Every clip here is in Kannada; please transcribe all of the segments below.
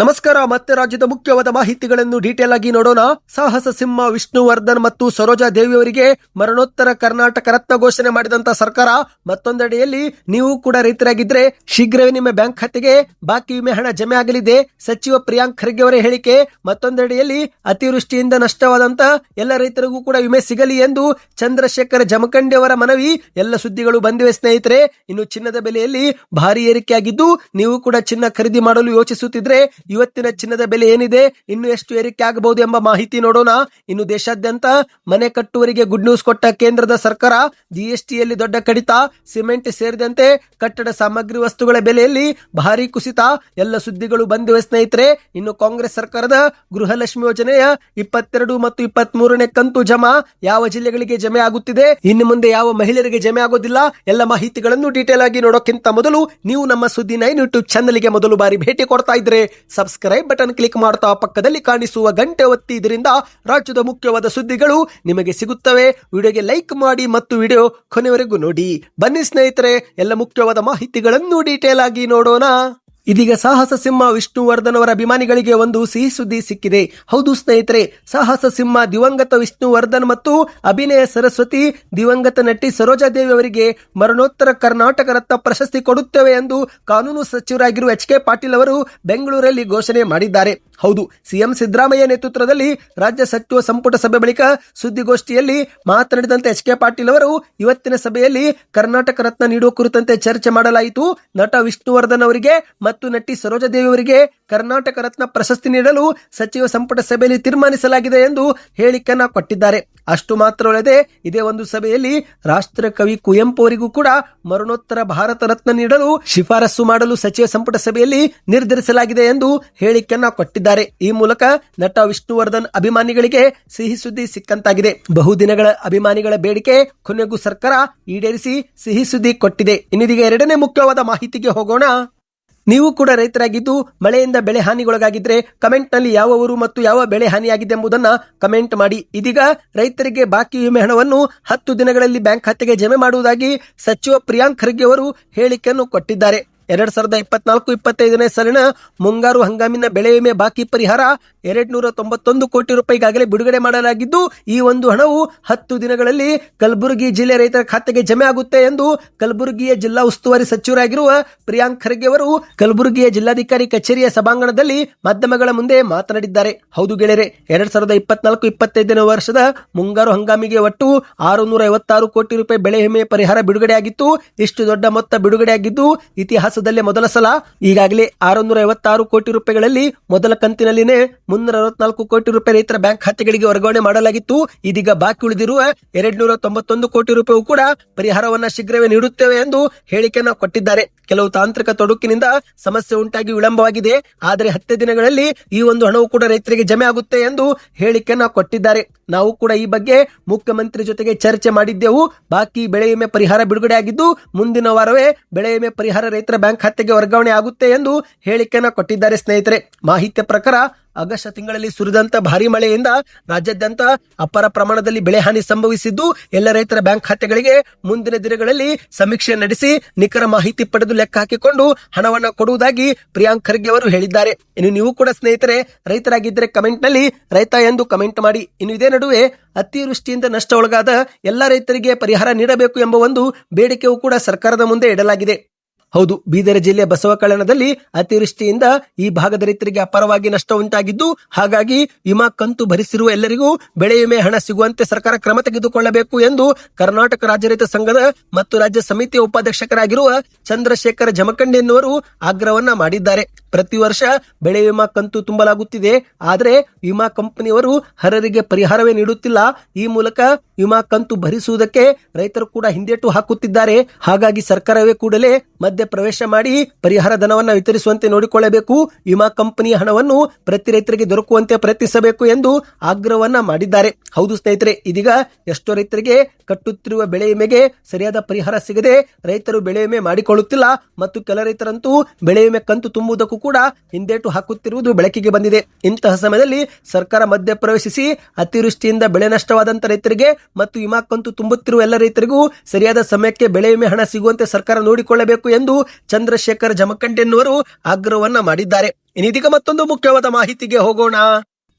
ನಮಸ್ಕಾರ, ಮತ್ತೆ ರಾಜ್ಯದ ಮುಖ್ಯವಾದ ಮಾಹಿತಿಗಳನ್ನು ಡೀಟೇಲ್ ಆಗಿ ನೋಡೋಣ. ಸಾಹಸ ಸಿಂಹ ವಿಷ್ಣುವರ್ಧನ್ ಮತ್ತು ಸರೋಜಾ ದೇವಿಯವರಿಗೆ ಮರಣೋತ್ತರ ಕರ್ನಾಟಕ ರತ್ನ ಘೋಷಣೆ ಮಾಡಿದಂತ ಸರ್ಕಾರ. ಮತ್ತೊಂದೆಡೆಯಲ್ಲಿ ನೀವು ಕೂಡ ರೈತರಾಗಿದ್ರೆ ಶೀಘ್ರವೇ ನಿಮ್ಮ ಬ್ಯಾಂಕ್ ಖಾತೆಗೆ ಬಾಕಿ ವಿಮೆ ಹಣ ಜಮೆ ಆಗಲಿದೆ. ಸಚಿವ ಪ್ರಿಯಾಂಕ್ ಖರ್ಗೆ ಅವರ ಹೇಳಿಕೆ. ಮತ್ತೊಂದೆಡೆಯಲ್ಲಿ ಅತಿವೃಷ್ಟಿಯಿಂದ ನಷ್ಟವಾದಂತ ಎಲ್ಲ ರೈತರಿಗೂ ಕೂಡ ವಿಮೆ ಸಿಗಲಿ ಎಂದು ಚಂದ್ರಶೇಖರ್ ಜಮಖಂಡಿ ಅವರ ಮನವಿ. ಎಲ್ಲ ಸುದ್ದಿಗಳು ಬಂದಿವೆ ಸ್ನೇಹಿತರೆ. ಇನ್ನು ಚಿನ್ನದ ಬೆಲೆಯಲ್ಲಿ ಭಾರಿ ಏರಿಕೆಯಾಗಿದ್ದು ನೀವು ಕೂಡ ಚಿನ್ನ ಖರೀದಿ ಮಾಡಲು ಯೋಚಿಸುತ್ತಿದ್ರೆ ಇವತ್ತಿನ ಚಿನ್ನದ ಬೆಲೆ ಏನಿದೆ? ಇನ್ನು ಎಷ್ಟು ಏರಿಕೆ ಆಗಬಹುದು ಎಂಬ ಮಾಹಿತಿ ನೋಡೋಣ. ಇನ್ನು ದೇಶಾದ್ಯಂತ ಮನೆ ಕಟ್ಟುವರಿಗೆ ಗುಡ್ ನ್ಯೂಸ್ ಕೊಟ್ಟ ಕೇಂದ್ರದ ಸರ್ಕಾರ ಜಿಎಸ್ಟಿಯಲ್ಲಿ ದೊಡ್ಡ ಕಡಿತ. ಸಿಮೆಂಟ್ ಸೇರಿದಂತೆ ಕಟ್ಟಡ ಸಾಮಗ್ರಿ ವಸ್ತುಗಳ ಬೆಲೆಯಲ್ಲಿ ಭಾರಿ ಕುಸಿತ. ಎಲ್ಲ ಸುದ್ದಿಗಳು ಬಂದಿವೆ ಸ್ನೇಹಿತರೆ. ಇನ್ನು ಕಾಂಗ್ರೆಸ್ ಸರ್ಕಾರದ ಗೃಹಲಕ್ಷ್ಮಿ ಯೋಜನೆಯ ಇಪ್ಪತ್ತೆರಡು ಮತ್ತು ಇಪ್ಪತ್ತ್ ಮೂರನೇ ಕಂತು ಜಮಾ ಯಾವ ಜಿಲ್ಲೆಗಳಿಗೆ ಜಮೆ ಆಗುತ್ತಿದೆ? ಇನ್ನು ಮುಂದೆ ಯಾವ ಮಹಿಳೆಯರಿಗೆ ಜಮೆ ಆಗೋದಿಲ್ಲ? ಎಲ್ಲ ಮಾಹಿತಿಗಳನ್ನು ಡೀಟೇಲ್ ಆಗಿ ನೋಡೋಕ್ಕಿಂತ ಮೊದಲು ನೀವು ನಮ್ಮ ಸುದ್ದಿ ನೈನ್ ಯೂಟ್ಯೂಬ್ ಚಾನಲ್ಗೆ ಮೊದಲು ಬಾರಿ ಭೇಟಿ ಕೊಡ್ತಾ ಇದ್ರೆ ಸಬ್ಸ್ಕ್ರೈಬ್ ಬಟನ್ ಕ್ಲಿಕ್ ಮಾಡ್ತಾ ಪಕ್ಕದಲ್ಲಿ ಕಾಣಿಸುವ ಗಂಟೆ ಒತ್ತಿ ಇದರಿಂದ ರಾಜ್ಯದ ಮುಖ್ಯವಾದ ಸುದ್ದಿಗಳು ನಿಮಗೆ ಸಿಗುತ್ತವೆ. ವಿಡಿಯೋಗೆ ಲೈಕ್ ಮಾಡಿ ಮತ್ತು ವಿಡಿಯೋ ಕೊನೆವರೆಗೂ ನೋಡಿ. ಬನ್ನಿ ಸ್ನೇಹಿತರೆ, ಎಲ್ಲ ಮುಖ್ಯವಾದ ಮಾಹಿತಿಗಳನ್ನು ಡೀಟೇಲ್ ಆಗಿ ನೋಡೋಣ. ಇದೀಗ ಸಾಹಸ ಸಿಂಹ ವಿಷ್ಣುವರ್ಧನ್ ಅವರ ಅಭಿಮಾನಿಗಳಿಗೆ ಒಂದು ಸಿಹಿ ಸುದ್ದಿ ಸಿಕ್ಕಿದೆ. ಹೌದು ಸ್ನೇಹಿತರೆ, ಸಾಹಸ ಸಿಂಹ ದಿವಂಗತ ವಿಷ್ಣುವರ್ಧನ್ ಮತ್ತು ಅಭಿನಯ ಸರಸ್ವತಿ ದಿವಂಗತ ನಟಿ ಸರೋಜಾದೇವಿ ಅವರಿಗೆ ಮರಣೋತ್ತರ ಕರ್ನಾಟಕ ರತ್ನ ಪ್ರಶಸ್ತಿ ಕೊಡುತ್ತೇವೆ ಎಂದು ಕಾನೂನು ಸಚಿವರಾಗಿರುವ ಎಚ್ ಕೆ ಪಾಟೀಲ್ ಅವರು ಬೆಂಗಳೂರಲ್ಲಿ ಘೋಷಣೆ ಮಾಡಿದ್ದಾರೆ. ಹೌದು, ಸಿಎಂ ಸಿದ್ದರಾಮಯ್ಯ ನೇತೃತ್ವದಲ್ಲಿ ರಾಜ್ಯ ಸಚಿವ ಸಂಪುಟ ಸಭೆ ಬಳಿಕ ಸುದ್ದಿಗೋಷ್ಠಿಯಲ್ಲಿ ಮಾತನಾಡಿದಂತೆ ಎಚ್ ಕೆ ಪಾಟೀಲ್ ಅವರು, ಇವತ್ತಿನ ಸಭೆಯಲ್ಲಿ ಕರ್ನಾಟಕ ರತ್ನ ನೀಡುವ ಕುರಿತಂತೆ ಚರ್ಚೆ ಮಾಡಲಾಯಿತು. ನಟ ವಿಷ್ಣುವರ್ಧನ್ ಅವರಿಗೆ ಮತ್ತು ನಟಿ ಸರೋಜಾದೇವಿಯವರಿಗೆ ಕರ್ನಾಟಕ ರತ್ನ ಪ್ರಶಸ್ತಿ ನೀಡಲು ಸಚಿವ ಸಂಪುಟ ಸಭೆಯಲ್ಲಿ ತೀರ್ಮಾನಿಸಲಾಗಿದೆ ಎಂದು ಹೇಳಿಕೆಯನ್ನ ಕೊಟ್ಟಿದ್ದಾರೆ. ಅಷ್ಟು ಮಾತ್ರವಲ್ಲದೆ ಇದೇ ಒಂದು ಸಭೆಯಲ್ಲಿ ರಾಷ್ಟ್ರ ಕವಿ ಕುವೆಂಪು ಅವರಿಗೂ ಕೂಡ ಮರಣೋತ್ತರ ಭಾರತ ರತ್ನ ನೀಡಲು ಶಿಫಾರಸು ಮಾಡಲು ಸಚಿವ ಸಂಪುಟ ಸಭೆಯಲ್ಲಿ ನಿರ್ಧರಿಸಲಾಗಿದೆ ಎಂದು ಹೇಳಿಕೆಯನ್ನ ಕೊಟ್ಟಿದ್ದಾರೆ. ಈ ಮೂಲಕ ನಟ ವಿಷ್ಣುವರ್ಧನ್ ಅಭಿಮಾನಿಗಳಿಗೆ ಸಿಹಿ ಸುದ್ದಿ ಸಿಕ್ಕಂತಾಗಿದೆ. ಬಹುದಿನಗಳ ಅಭಿಮಾನಿಗಳ ಬೇಡಿಕೆ ಕೊನೆಗೂ ಸರ್ಕಾರ ಈಡೇರಿಸಿ ಸಿಹಿ ಸುದ್ದಿ ಕೊಟ್ಟಿದೆ. ಇನ್ನಿದೀಗ ಎರಡನೇ ಮುಖ್ಯವಾದ ಮಾಹಿತಿಗೆ ಹೋಗೋಣ. ನೀವು ಕೂಡ ರೈತರಾಗಿದ್ದು ಮಳೆಯಿಂದ ಬೆಳೆ ಹಾನಿಗೊಳಗಾಗಿದ್ರೆ ಕಮೆಂಟ್ನಲ್ಲಿ ಯಾವ ಊರು ಮತ್ತು ಯಾವ ಬೆಳೆ ಹಾನಿಯಾಗಿದೆ ಎಂಬುದನ್ನ ಕಮೆಂಟ್ ಮಾಡಿ. ಇದೀಗ ರೈತರಿಗೆ ಬಾಕಿ ವಿಮೆ ಹಣವನ್ನು ಹತ್ತು ದಿನಗಳಲ್ಲಿ ಬ್ಯಾಂಕ್ ಖಾತೆಗೆ ಜಮೆ ಮಾಡುವುದಾಗಿ ಸಚಿವ ಪ್ರಿಯಾಂಕ್ ಖರ್ಗೆ ಅವರು ಹೇಳಿಕೆಯನ್ನು ಕೊಟ್ಟಿದ್ದಾರೆ. ಎರಡ್ ಸಾವಿರದ ಇಪ್ಪತ್ನಾಲ್ಕು, ಇಪ್ಪತ್ತೈದನೇ ಸಾಲಿನ ಮುಂಗಾರು ಹಂಗಾಮಿನ ಬೆಳೆ ವಿಮೆ ಬಾಕಿ ಪರಿಹಾರ ಎರಡ್ ನೂರ ತೊಂಬತ್ತೊಂದು ಕೋಟಿ ರೂಪಾಯಿಗಾಗಲೇ ಬಿಡುಗಡೆ ಮಾಡಲಾಗಿದ್ದು, ಈ ಒಂದು ಹಣವು ಹತ್ತು ದಿನಗಳಲ್ಲಿ ಕಲಬುರಗಿ ಜಿಲ್ಲೆ ರೈತರ ಖಾತೆಗೆ ಜಮೆ ಆಗುತ್ತೆ ಎಂದು ಕಲಬುರಗಿಯ ಜಿಲ್ಲಾ ಉಸ್ತುವಾರಿ ಸಚಿವರಾಗಿರುವ ಪ್ರಿಯಾಂಕ್ ಖರ್ಗೆ ಅವರು ಕಲಬುರಗಿಯ ಜಿಲ್ಲಾಧಿಕಾರಿ ಕಚೇರಿಯ ಸಭಾಂಗಣದಲ್ಲಿ ಮಾಧ್ಯಮಗಳ ಮುಂದೆ ಮಾತನಾಡಿದ್ದಾರೆ. ಹೌದು ಗೆಳೆಯರೆ, ಎರಡ್ ಸಾವಿರದ ಇಪ್ಪತ್ನಾಲ್ಕು, ಇಪ್ಪತ್ತೈದನೇ ವರ್ಷದ ಮುಂಗಾರು ಹಂಗಾಮಿಗೆ ಒಟ್ಟು ಆರು ನೂರ ಐವತ್ತಾರು ಕೋಟಿ ರೂಪಾಯಿ ಬೆಳೆ ವಿಮೆ ಪರಿಹಾರ ಬಿಡುಗಡೆಯಾಗಿತ್ತು. ಇಷ್ಟು ದೊಡ್ಡ ಮೊತ್ತ ಬಿಡುಗಡೆಯಾಗಿದ್ದು ಇತಿಹಾಸದಲ್ಲೇ ಮೊದಲ ಸಲ, ಈಗಾಗಲೇ ಆರುನೂರ ಐವತ್ತಾರು ಕೋಟಿ ರೂಪಾಯಿಗಳಲ್ಲಿ ಮೊದಲ ಕಂತಿನಲ್ಲಿನೇ ಮುನ್ನೂರ ಅರವತ್ನಾಲ್ಕು ಕೋಟಿ ರೂಪಾಯಿ ರೈತರ ಬ್ಯಾಂಕ್ ಖಾತೆಗಳಿಗೆ ವರ್ಗಾವಣೆ ಮಾಡಲಾಗಿತ್ತು. ಇದೀಗ ಬಾಕಿ ಉಳಿದಿರುವ ಎರಡ್ ನೂರ ತೊಂಬತ್ತೊಂದು ಕೋಟಿ ರೂಪಾಯಿ ಕೂಡ ಪರಿಹಾರವನ್ನ ಶೀಘ್ರವೇ ನೀಡುತ್ತೇವೆ ಎಂದು ಹೇಳಿಕೆಯನ್ನು ಕೊಟ್ಟಿದ್ದಾರೆ. ಕೆಲವು ತಾಂತ್ರಿಕ ತೊಡಕಿನಿಂದ ಸಮಸ್ಯೆ ಉಂಟಾಗಿ ವಿಳಂಬವಾಗಿದೆ. ಆದರೆ ಹತ್ತೇ ದಿನಗಳಲ್ಲಿ ಈ ಒಂದು ಹಣವು ಕೂಡ ರೈತರಿಗೆ ಜಮೆ ಆಗುತ್ತೆ ಎಂದು ಹೇಳಿಕೆಯನ್ನ ಕೊಟ್ಟಿದ್ದಾರೆ. ನಾವು ಕೂಡ ಈ ಬಗ್ಗೆ ಮುಖ್ಯಮಂತ್ರಿ ಜೊತೆಗೆ ಚರ್ಚೆ ಮಾಡಿದ್ದೆವು. ಬಾಕಿ ಬೆಳೆ ವಿಮೆ ಪರಿಹಾರ ಬಿಡುಗಡೆಯಾಗಿದ್ದು ಮುಂದಿನ ವಾರವೇ ಬೆಳೆ ವಿಮೆ ಪರಿಹಾರ ರೈತರ ಬ್ಯಾಂಕ್ ಖಾತೆಗೆ ವರ್ಗಾವಣೆ ಆಗುತ್ತೆ ಎಂದು ಹೇಳಿಕೆಯನ್ನ ಕೊಟ್ಟಿದ್ದಾರೆ ಸ್ನೇಹಿತರೆ. ಮಾಹಿತಿಯ ಪ್ರಕಾರ ಆಗಸ್ಟ್ ತಿಂಗಳಲ್ಲಿ ಸುರಿದಂತ ಭಾರಿ ಮಳೆಯಿಂದ ರಾಜ್ಯಾದ್ಯಂತ ಅಪಾರ ಪ್ರಮಾಣದಲ್ಲಿ ಬೆಳೆ ಹಾನಿ ಸಂಭವಿಸಿದ್ದು, ಎಲ್ಲ ರೈತರ ಬ್ಯಾಂಕ್ ಖಾತೆಗಳಿಗೆ ಮುಂದಿನ ದಿನಗಳಲ್ಲಿ ಸಮೀಕ್ಷೆ ನಡೆಸಿ ನಿಖರ ಮಾಹಿತಿ ಪಡೆದು ಲೆಕ್ಕ ಹಾಕಿಕೊಂಡು ಹಣವನ್ನು ಕೊಡುವುದಾಗಿ ಪ್ರಿಯಾಂಕ್ ಖರ್ಗೆ ಅವರು ಹೇಳಿದ್ದಾರೆ. ಇನ್ನು ನೀವು ಕೂಡ ಸ್ನೇಹಿತರೆ, ರೈತರಾಗಿದ್ದರೆ ಕಮೆಂಟ್ನಲ್ಲಿ ರೈತ ಎಂದು ಕಮೆಂಟ್ ಮಾಡಿ. ಇನ್ನು ಇದೇ ನಡುವೆ ಅತಿವೃಷ್ಟಿಯಿಂದ ನಷ್ಟ ಒಳಗಾದ ಎಲ್ಲ ರೈತರಿಗೆ ಪರಿಹಾರ ನೀಡಬೇಕು ಎಂಬ ಒಂದು ಬೇಡಿಕೆಯೂ ಕೂಡ ಸರ್ಕಾರದ ಮುಂದೆ ಇಡಲಾಗಿದೆ. ಹೌದು, ಬೀದರ ಜಿಲ್ಲೆ ಬಸವಕಲ್ಯಾಣದಲ್ಲಿ ಅತಿವೃಷ್ಟಿಯಿಂದ ಈ ಭಾಗದ ರೈತರಿಗೆ ಅಪಾರವಾಗಿ ನಷ್ಟ ಉಂಟಾಗಿದ್ದು, ಹಾಗಾಗಿ ವಿಮಾ ಕಂತು ಭರಿಸಿರುವ ಎಲ್ಲರಿಗೂ ಬೆಳೆ ವಿಮೆ ಹಣ ಸಿಗುವಂತೆ ಸರ್ಕಾರ ಕ್ರಮ ತೆಗೆದುಕೊಳ್ಳಬೇಕು ಎಂದು ಕರ್ನಾಟಕ ರಾಜ್ಯ ರೈತ ಸಂಘದ ಮತ್ತು ರಾಜ್ಯ ಸಮಿತಿಯ ಉಪಾಧ್ಯಕ್ಷಕರಾಗಿರುವ ಚಂದ್ರಶೇಖರ ಜಮಖಂಡಿ ಎನ್ನುವರು ಆಗ್ರಹವನ್ನ ಮಾಡಿದ್ದಾರೆ. ಪ್ರತಿ ವರ್ಷ ಬೆಳೆ ವಿಮಾ ಕಂತು ತುಂಬಲಾಗುತ್ತಿದೆ. ಆದರೆ ವಿಮಾ ಕಂಪನಿಯವರು ಹರರಿಗೆ ಪರಿಹಾರವೇ ನೀಡುತ್ತಿಲ್ಲ. ಈ ಮೂಲಕ ವಿಮಾ ಕಂತು ಭರಿಸುವುದಕ್ಕೆ ರೈತರು ಕೂಡ ಹಿಂದೇಟು ಹಾಕುತ್ತಿದ್ದಾರೆ. ಹಾಗಾಗಿ ಸರ್ಕಾರವೇ ಕೂಡಲೇ ಮಧ್ಯೆ ಪ್ರವೇಶ ಮಾಡಿ ಪರಿಹಾರ ಧನವನ್ನು ವಿತರಿಸುವಂತೆ ನೋಡಿಕೊಳ್ಳಬೇಕು. ವಿಮಾ ಕಂಪನಿಯ ಹಣವನ್ನು ಪ್ರತಿ ರೈತರಿಗೆ ದೊರಕುವಂತೆ ಪ್ರಯತ್ನಿಸಬೇಕು ಎಂದು ಆಗ್ರಹವನ್ನ ಮಾಡಿದ್ದಾರೆ. ಹೌದು ಸ್ನೇಹಿತರೆ, ಇದೀಗ ಎಷ್ಟೋ ರೈತರಿಗೆ ಕಟ್ಟುತ್ತಿರುವ ಬೆಳೆ ವಿಮೆಗೆ ಸರಿಯಾದ ಪರಿಹಾರ ಸಿಗದೆ ರೈತರು ಬೆಳೆ ವಿಮೆ ಮಾಡಿಕೊಳ್ಳುತ್ತಿಲ್ಲ ಮತ್ತು ಕೆಲ ರೈತರಂತೂ ಬೆಳೆ ವಿಮೆ ಕಂತು ತುಂಬುವುದಕ್ಕೂ ಕೂಡ ಹಿಂದೇಟು ಹಾಕುತ್ತಿರುವುದು ಬೆಳಕಿಗೆ ಬಂದಿದೆ. ಇಂತಹ ಸಮಯದಲ್ಲಿ ಸರ್ಕಾರ ಮಧ್ಯ ಪ್ರವೇಶಿಸಿ ಅತಿವೃಷ್ಟಿಯಿಂದ ಬೆಳೆ ನಷ್ಟವಾದಂತ ರೈತರಿಗೆ ಮತ್ತು ವಿಮಾ ಕಂತು ತುಂಬುತ್ತಿರುವ ಎಲ್ಲ ರೈತರಿಗೂ ಸರಿಯಾದ ಸಮಯಕ್ಕೆ ಬೆಳೆ ವಿಮೆ ಹಣ ಸಿಗುವಂತೆ ಸರ್ಕಾರ ನೋಡಿಕೊಳ್ಳಬೇಕು ಎಂದು ಚಂದ್ರಶೇಖರ್ ಜಮಖಂಡಿ ಎನ್ನುವರು ಆಗ್ರಹವನ್ನ ಮಾಡಿದ್ದಾರೆ. ಇನ್ನಿದೀಗ ಮತ್ತೊಂದು ಮುಖ್ಯವಾದ ಮಾಹಿತಿಗೆ ಹೋಗೋಣ.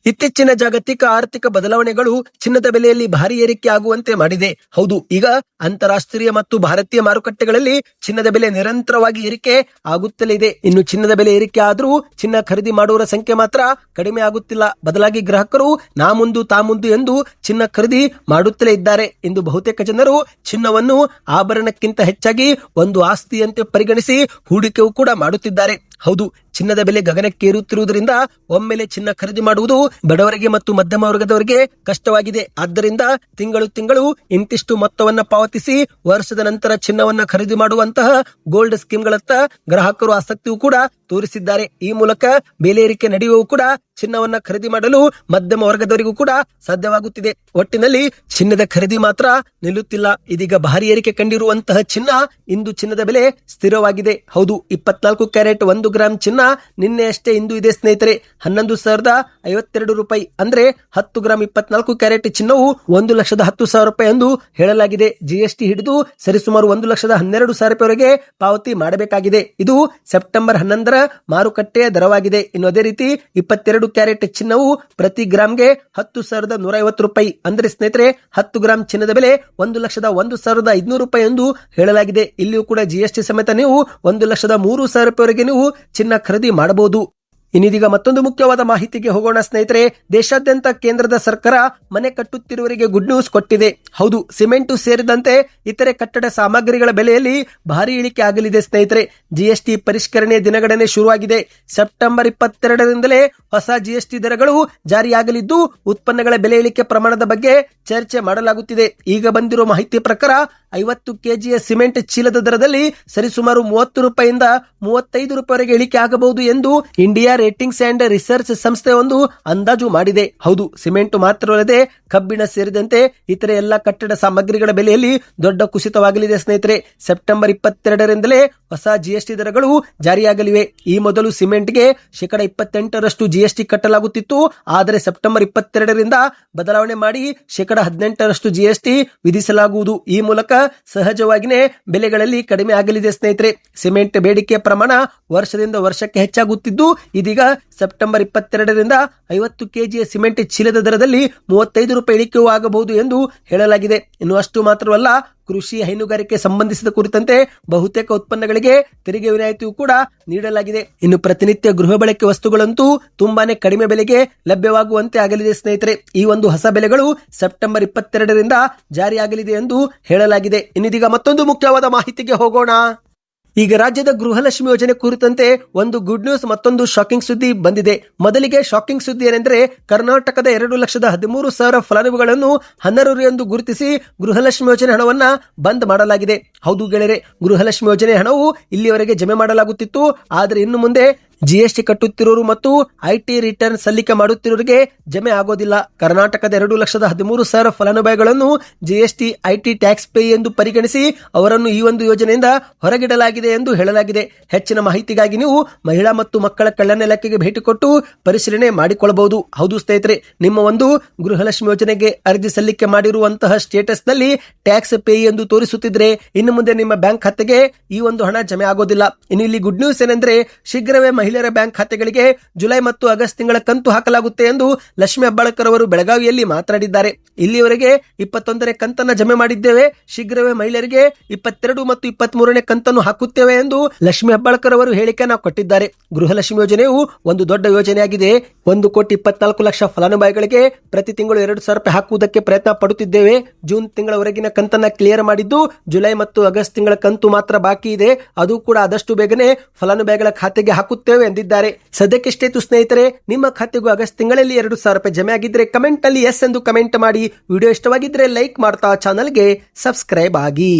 ಇತ್ತೀಚಿನ ಜಾಗತಿಕ ಆರ್ಥಿಕ ಬದಲಾವಣೆಗಳು ಚಿನ್ನದ ಬೆಲೆಯಲ್ಲಿ ಭಾರಿ ಏರಿಕೆ ಆಗುವಂತೆ ಮಾಡಿದೆ. ಹೌದು, ಈಗ ಅಂತಾರಾಷ್ಟ್ರೀಯ ಮತ್ತು ಭಾರತೀಯ ಮಾರುಕಟ್ಟೆಗಳಲ್ಲಿ ಚಿನ್ನದ ಬೆಲೆ ನಿರಂತರವಾಗಿ ಏರಿಕೆ ಆಗುತ್ತಲೇ ಇದೆ. ಇನ್ನು ಚಿನ್ನದ ಬೆಲೆ ಏರಿಕೆ ಆದರೂ ಚಿನ್ನ ಖರೀದಿ ಮಾಡುವವರ ಸಂಖ್ಯೆ ಮಾತ್ರ ಕಡಿಮೆ ಆಗುತ್ತಿಲ್ಲ. ಬದಲಾಗಿ ಗ್ರಾಹಕರು ನಾ ಮುಂದು ತಾ ಮುಂದು ಎಂದು ಚಿನ್ನ ಖರೀದಿ ಮಾಡುತ್ತಲೇ ಇದ್ದಾರೆ. ಎಂದು ಬಹುತೇಕ ಜನರು ಚಿನ್ನವನ್ನು ಆಭರಣಕ್ಕಿಂತ ಹೆಚ್ಚಾಗಿ ಒಂದು ಆಸ್ತಿಯಂತೆ ಪರಿಗಣಿಸಿ ಹೂಡಿಕೆಯೂ ಕೂಡ ಮಾಡುತ್ತಿದ್ದಾರೆ. ಹೌದು, ಚಿನ್ನದ ಬೆಲೆ ಗಗನಕ್ಕೇರುತ್ತಿರುವುದರಿಂದ ಒಮ್ಮೆಲೆ ಚಿನ್ನ ಖರೀದಿ ಮಾಡುವುದು ಬಡವರಿಗೆ ಮತ್ತು ಮಧ್ಯಮ ವರ್ಗದವರಿಗೆ ಕಷ್ಟವಾಗಿದೆ. ಆದ್ದರಿಂದ ತಿಂಗಳು ತಿಂಗಳು ಇಂತಿಷ್ಟು ಮೊತ್ತವನ್ನ ಪಾವತಿಸಿ ವರ್ಷದ ನಂತರ ಚಿನ್ನವನ್ನ ಖರೀದಿ ಮಾಡುವಂತಹ ಗೋಲ್ಡ್ ಸ್ಕೀಮ್ಗಳತ್ತ ಗ್ರಾಹಕರು ಆಸಕ್ತಿಯೂ ಕೂಡ ತೋರಿಸಿದ್ದಾರೆ. ಈ ಮೂಲಕ ಬೆಲೆ ಏರಿಕೆ ನಡೆಯುವವು ಕೂಡ ಚಿನ್ನವನ್ನ ಖರೀದಿ ಮಾಡಲು ಮಧ್ಯಮ ವರ್ಗದವರಿಗೂ ಕೂಡ ಸಾಧ್ಯವಾಗುತ್ತಿದೆ. ಒಟ್ಟಿನಲ್ಲಿ ಚಿನ್ನದ ಖರೀದಿ ಮಾತ್ರ ನಿಲ್ಲುತ್ತಿಲ್ಲ. ಇದೀಗ ಭಾರಿ ಏರಿಕೆ ಕಂಡಿರುವಂತಹ ಚಿನ್ನ ಇಂದು ಚಿನ್ನದ ಬೆಲೆ ಸ್ಥಿರವಾಗಿದೆ. ಹೌದು, ಇಪ್ಪತ್ನಾಲ್ಕು ಕ್ಯಾರೆಟ್ ಒಂದು ಗ್ರಾಂ ಚಿನ್ನ ನಿನ್ನೆ ಅಷ್ಟೇ ಇಂದು ಇದೆ, ಸ್ನೇಹಿತರೆ. ಹನ್ನೊಂದು ಸಾವಿರದ ಐವತ್ತೆರಡು ರೂಪಾಯಿ ಅಂದ್ರೆ ಹತ್ತು ಗ್ರಾಂ ಇಪ್ಪತ್ನಾಲ್ಕು ಕ್ಯಾರೆಟ್ ಚಿನ್ನವು ಒಂದು ಲಕ್ಷದ ಹತ್ತು ಸಾವಿರ ರೂಪಾಯಿ ಎಂದು ಹೇಳಲಾಗಿದೆ. ಜಿಎಸ್ಟಿ ಹಿಡಿದು ಸರಿಸುಮಾರು ಒಂದು ಲಕ್ಷದ ಹನ್ನೆರಡು ಸಾವಿರ ರೂಪಾಯಿವರೆಗೆ ಪಾವತಿ ಮಾಡಬೇಕಾಗಿದೆ. ಇದು ಸೆಪ್ಟೆಂಬರ್ ಹನ್ನೊಂದರ ಮಾರುಕಟ್ಟೆಯ ದರವಾಗಿದೆ. ಇನ್ನು ಅದೇ ರೀತಿ ಇಪ್ಪತ್ತೆರಡು ಕ್ಯಾರೆಟ್ ಚಿನ್ನವು ಪ್ರತಿ ಗ್ರಾಂಗೆ ಹತ್ತು ಸಾವಿರದ ನೂರ ಐವತ್ತು ರೂಪಾಯಿ ಅಂದ್ರೆ, ಸ್ನೇಹಿತರೆ, ಹತ್ತು ಗ್ರಾಂ ಚಿನ್ನದ ಬೆಲೆ ಒಂದು ಲಕ್ಷದ ಒಂದು ಸಾವಿರದ ಐದುನೂರು ರೂಪಾಯಿ ಎಂದು ಹೇಳಲಾಗಿದೆ. ಇಲ್ಲಿಯೂ ಕೂಡ ಜಿಎಸ್ಟಿ ಸಮೇತ ನೀವು ಒಂದು ಲಕ್ಷದ ಮೂರು ಸಾವಿರ ರೂಪಾಯಿವರೆಗೆ ನೀವು ಚಿನ್ನ ಖರೀದಿ ಮಾಡಬಹುದು. ಇನ್ನಿದೀಗ ಮತ್ತೊಂದು ಮುಖ್ಯವಾದ ಮಾಹಿತಿಗೆ ಹೋಗೋಣ ಸ್ನೇಹಿತರೆ, ದೇಶಾದ್ಯಂತ ಕೇಂದ್ರದ ಸರ್ಕಾರ ಮನೆ ಕಟ್ಟುತ್ತಿರುವವರಿಗೆ ಗುಡ್ ನ್ಯೂಸ್ ಕೊಟ್ಟಿದೆ. ಹೌದು, ಸಿಮೆಂಟು ಸೇರಿದಂತೆ ಇತರೆ ಕಟ್ಟಡ ಸಾಮಗ್ರಿಗಳ ಬೆಲೆಯಲ್ಲಿ ಭಾರಿ ಇಳಿಕೆ ಆಗಲಿದೆ ಸ್ನೇಹಿತರೆ. ಜಿಎಸ್ಟಿ ಪರಿಷ್ಕರಣೆ ದಿನಗಣನೆ ಶುರುವಾಗಿದೆ. ಸೆಪ್ಟೆಂಬರ್ ಇಪ್ಪತ್ತೆರಡರಿಂದಲೇ ಹೊಸ ಜಿಎಸ್ಟಿ ದರಗಳು ಜಾರಿಯಾಗಲಿದ್ದು, ಉತ್ಪನ್ನಗಳ ಬೆಲೆ ಇಳಿಕೆ ಪ್ರಮಾಣದ ಬಗ್ಗೆ ಚರ್ಚೆ ಮಾಡಲಾಗುತ್ತಿದೆ. ಈಗ ಬಂದಿರುವ ಮಾಹಿತಿ ಪ್ರಕಾರ ಐವತ್ತು ಕೆಜಿಯ ಸಿಮೆಂಟ್ ಚೀಲದ ದರದಲ್ಲಿ ಸರಿಸುಮಾರು ಮೂವತ್ತು ರೂಪಾಯಿಂದ ಮೂವತ್ತೈದು ರೂಪಾಯಿವರೆಗೆ ಇಳಿಕೆ ಆಗಬಹುದು ಎಂದು ಇಂಡಿಯಾ ರೇಟಿಂಗ್ಸ್ ಅಂಡ್ ರಿಸರ್ಚ್ ಸಂಸ್ಥೆ ಒಂದು ಅಂದಾಜು ಮಾಡಿದೆ. ಹೌದು, ಸಿಮೆಂಟ್ ಮಾತ್ರವಲ್ಲದೆ ಕಬ್ಬಿಣ ಸೇರಿದಂತೆ ಇತರೆ ಎಲ್ಲ ಕಟ್ಟಡ ಸಾಮಗ್ರಿಗಳ ಬೆಲೆಯಲ್ಲಿ ದೊಡ್ಡ ಕುಸಿತವಾಗಲಿದೆ ಸ್ನೇಹಿತರೆ. ಸೆಪ್ಟೆಂಬರ್ ಇಪ್ಪತ್ತೆರಡರಿಂದಲೇ ಹೊಸ ಜಿಎಸ್ಟಿ ದರಗಳು ಜಾರಿಯಾಗಲಿವೆ. ಈ ಮೊದಲು ಸಿಮೆಂಟ್ಗೆ ಶೇಕಡ ಇಪ್ಪತ್ತೆಂಟರಷ್ಟು ಜಿಎಸ್ಟಿ ಕಟ್ಟಲಾಗುತ್ತಿತ್ತು. ಆದರೆ ಸೆಪ್ಟೆಂಬರ್ ಇಪ್ಪತ್ತೆರಡರಿಂದ ಬದಲಾವಣೆ ಮಾಡಿ ಶೇಕಡ ಹದಿನೆಂಟರಷ್ಟು ಜಿಎಸ್ಟಿ ವಿಧಿಸಲಾಗುವುದು. ಈ ಮೂಲಕ ಸಹಜವಾಗಿಯೇ ಬೆಲೆಗಳಲ್ಲಿ ಕಡಿಮೆ ಆಗಲಿದೆ, ಸ್ನೇಹಿತರೆ. ಸಿಮೆಂಟ್ ಬೇಡಿಕೆ ಪ್ರಮಾಣ ವರ್ಷದಿಂದ ವರ್ಷಕ್ಕೆ ಹೆಚ್ಚಾಗುತ್ತಿದ್ದು, ಇದೀಗ ಸೆಪ್ಟೆಂಬರ್ ಇಪ್ಪತ್ತೆರಡರಿಂದ ಐವತ್ತು ಕೆಜಿಯ ಸಿಮೆಂಟ್ ಚೀಲದ ದರದಲ್ಲಿ ಮೂವತ್ತೈದು ರೂಪಾಯಿ ಇಳಿಕೆಯೂ ಆಗಬಹುದು ಎಂದು ಹೇಳಲಾಗಿದೆ. ಇನ್ನು ಅಷ್ಟು ಮಾತ್ರವಲ್ಲ ಕೃಷಿ ಹೈನುಗಾರಿಕೆ ಸಂಬಂಧಿಸಿದ ಕುರಿತಂತೆ ಬಹುತೇಕ ಉತ್ಪನ್ನಗಳಿಗೆ ತೆರಿಗೆ ವಿನಾಯಿತಿಯೂ ಕೂಡ ನೀಡಲಾಗಿದೆ. ಇನ್ನು ಪ್ರತಿನಿತ್ಯ ಗೃಹ ಬಳಕೆ ವಸ್ತುಗಳಂತೂ ತುಂಬಾನೇ ಕಡಿಮೆ ಬೆಲೆಗೆ ಲಭ್ಯವಾಗುವಂತೆ ಆಗಲಿದೆ ಸ್ನೇಹಿತರೆ. ಈ ಒಂದು ಹೊಸ ಬೆಲೆಗಳು ಸೆಪ್ಟೆಂಬರ್ ಇಪ್ಪತ್ತೆರಡರಿಂದ ಜಾರಿಯಾಗಲಿದೆ ಎಂದು ಹೇಳಲಾಗಿದೆ. ಇನ್ನಿದೀಗ ಮತ್ತೊಂದು ಮುಖ್ಯವಾದ ಮಾಹಿತಿಗೆ ಹೋಗೋಣ. ಈಗ ರಾಜ್ಯದ ಗೃಹಲಕ್ಷ್ಮಿ ಯೋಜನೆ ಕುರಿತಂತೆ ಒಂದು ಗುಡ್ ನ್ಯೂಸ್ ಮತ್ತೊಂದು ಶಾಕಿಂಗ್ ಸುದ್ದಿ ಬಂದಿದೆ. ಮೊದಲಿಗೆ ಶಾಕಿಂಗ್ ಸುದ್ದಿ ಏನೆಂದರೆ ಕರ್ನಾಟಕದ ಎರಡು ಲಕ್ಷದ ಹದಿಮೂರು ಸಾವಿರ ಫಲಾನುಭವಿಗಳನ್ನು ಹನ್ನರೂರು ಎಂದು ಗುರುತಿಸಿ ಗೃಹಲಕ್ಷ್ಮಿ ಯೋಜನೆ ಹಣವನ್ನ ಬಂದ್ ಮಾಡಲಾಗಿದೆ. ಹೌದು ಗೆಳೆಯರೆ, ಗೃಹಲಕ್ಷ್ಮಿ ಯೋಜನೆ ಹಣವು ಇಲ್ಲಿಯವರೆಗೆ ಜಮೆ ಮಾಡಲಾಗುತ್ತಿತ್ತು. ಆದರೆ ಇನ್ನು ಮುಂದೆ ಜಿಎಸ್ಟಿ ಕಟ್ಟುತ್ತಿರೋರು ಮತ್ತು ಐಟಿ ರಿಟರ್ನ್ ಸಲ್ಲಿಕೆ ಮಾಡುತ್ತಿರೋರಿಗೆ ಜಮೆ ಆಗೋದಿಲ್ಲ. ಕರ್ನಾಟಕದ ಎರಡು ಲಕ್ಷದ ಹದಿಮೂರು ಸಾವಿರ ಫಲಾನುಭವಿಗಳನ್ನು ಜಿಎಸ್ಟಿ ಐಟಿ ಟ್ಯಾಕ್ಸ್ ಪೇ ಎಂದು ಪರಿಗಣಿಸಿ ಅವರನ್ನು ಈ ಒಂದು ಯೋಜನೆಯಿಂದ ಹೊರಗಿಡಲಾಗಿದೆ ಎಂದು ಹೇಳಲಾಗಿದೆ. ಹೆಚ್ಚಿನ ಮಾಹಿತಿಗಾಗಿ ನೀವು ಮಹಿಳಾ ಮತ್ತು ಮಕ್ಕಳ ಕಲ್ಯಾಣ ಇಲಾಖೆಗೆ ಭೇಟಿ ಕೊಟ್ಟು ಪರಿಶೀಲನೆ ಮಾಡಿಕೊಳ್ಳಬಹುದು. ಹೌದು ಸ್ನೇಹಿತರೆ, ನಿಮ್ಮ ಒಂದು ಗೃಹಲಕ್ಷ್ಮಿ ಯೋಜನೆಗೆ ಅರ್ಜಿ ಸಲ್ಲಿಕೆ ಮಾಡಿರುವಂತಹ ಸ್ಟೇಟಸ್ನಲ್ಲಿ ಟ್ಯಾಕ್ಸ್ ಪೇ ಎಂದು ತೋರಿಸುತ್ತಿದ್ರೆ ಇನ್ನು ಮುಂದೆ ನಿಮ್ಮ ಬ್ಯಾಂಕ್ ಖಾತೆಗೆ ಈ ಒಂದು ಹಣ ಜಮೆ ಆಗೋದಿಲ್ಲ. ಇನ್ನು ಇಲ್ಲಿ ಗುಡ್ ನ್ಯೂಸ್ ಏನೆಂದ್ರೆ ಶೀಘ್ರವೇ ಮಹಿಳೆಯರ ಬ್ಯಾಂಕ್ ಖಾತೆಗಳಿಗೆ ಜುಲೈ ಮತ್ತು ಆಗಸ್ಟ್ ತಿಂಗಳ ಕಂತು ಹಾಕಲಾಗುತ್ತೆ ಎಂದು ಲಕ್ಷ್ಮಿ ಹೆಬ್ಬಾಳ್ಕರ್ ಅವರು ಬೆಳಗಾವಿಯಲ್ಲಿ ಮಾತನಾಡಿದ್ದಾರೆ. ಇಲ್ಲಿಯವರೆಗೆ ಇಪ್ಪತ್ತೊಂದನೇ ಕಂತನ್ನ ಜಮೆ ಮಾಡಿದ್ದೇವೆ. ಶೀಘ್ರವೇ ಮಹಿಳೆಯರಿಗೆ ಇಪ್ಪತ್ತೆರಡು ಮತ್ತು ಇಪ್ಪತ್ತ್ ಮೂರನೇ ಕಂತನ್ನು ಹಾಕುತ್ತೇವೆ ಎಂದು ಲಕ್ಷ್ಮಿ ಹೆಬ್ಬಾಳ್ಕರ್ ಅವರು ಹೇಳಿಕೆಯನ್ನು ಕೊಟ್ಟಿದ್ದಾರೆ. ಗೃಹಲಕ್ಷ್ಮಿ ಯೋಜನೆಯು ಒಂದು ದೊಡ್ಡ ಯೋಜನೆಯಾಗಿದೆ. ಒಂದು ಕೋಟಿ ಇಪ್ಪತ್ನಾಲ್ಕು ಲಕ್ಷ ಫಲಾನುಭವಿಗಳಿಗೆ ಪ್ರತಿ ತಿಂಗಳು ಎರಡು ಸಾವಿರ ರೂಪಾಯಿ ಹಾಕುವುದಕ್ಕೆ ಪ್ರಯತ್ನ ಪಡುತ್ತಿದ್ದೇವೆ. ಜೂನ್ ತಿಂಗಳವರೆಗಿನ ಕಂತನ್ನ ಕ್ಲಿಯರ್ ಮಾಡಿದ್ದು ಜುಲೈ ಮತ್ತು ಆಗಸ್ಟ್ ತಿಂಗಳ ಕಂತು ಮಾತ್ರ ಬಾಕಿ ಇದೆ. ಅದು ಕೂಡ ಆದಷ್ಟು ಬೇಗನೆ ಫಲಾನುಭವಿಗಳ ಖಾತೆಗೆ ಹಾಕುತ್ತೇವೆ. ಎಂದಿದ್ದಾರೆ. ಸದ್ಯಕ್ಕಿಷ್ಟೇತು ಸ್ನೇಹಿತರೆ, ನಿಮ್ಮ ಖಾತೆಗೂ ಆಗಸ್ಟ್ ತಿಂಗಳಲ್ಲಿ ಎರಡು ಸಾವಿರ ರೂಪಾಯಿ ಜಮೆ ಆಗಿದ್ರೆ ಕಮೆಂಟ್ ಅಲ್ಲಿ ಎಸ್ ಎಂದು ಕಮೆಂಟ್ ಮಾಡಿ. ವಿಡಿಯೋ ಇಷ್ಟವಾಗಿದ್ರೆ ಲೈಕ್ ಮಾಡ್ತಾ ಚಾನಲ್ಗೆ ಸಬ್ಸ್ಕ್ರೈಬ್ ಆಗಿ.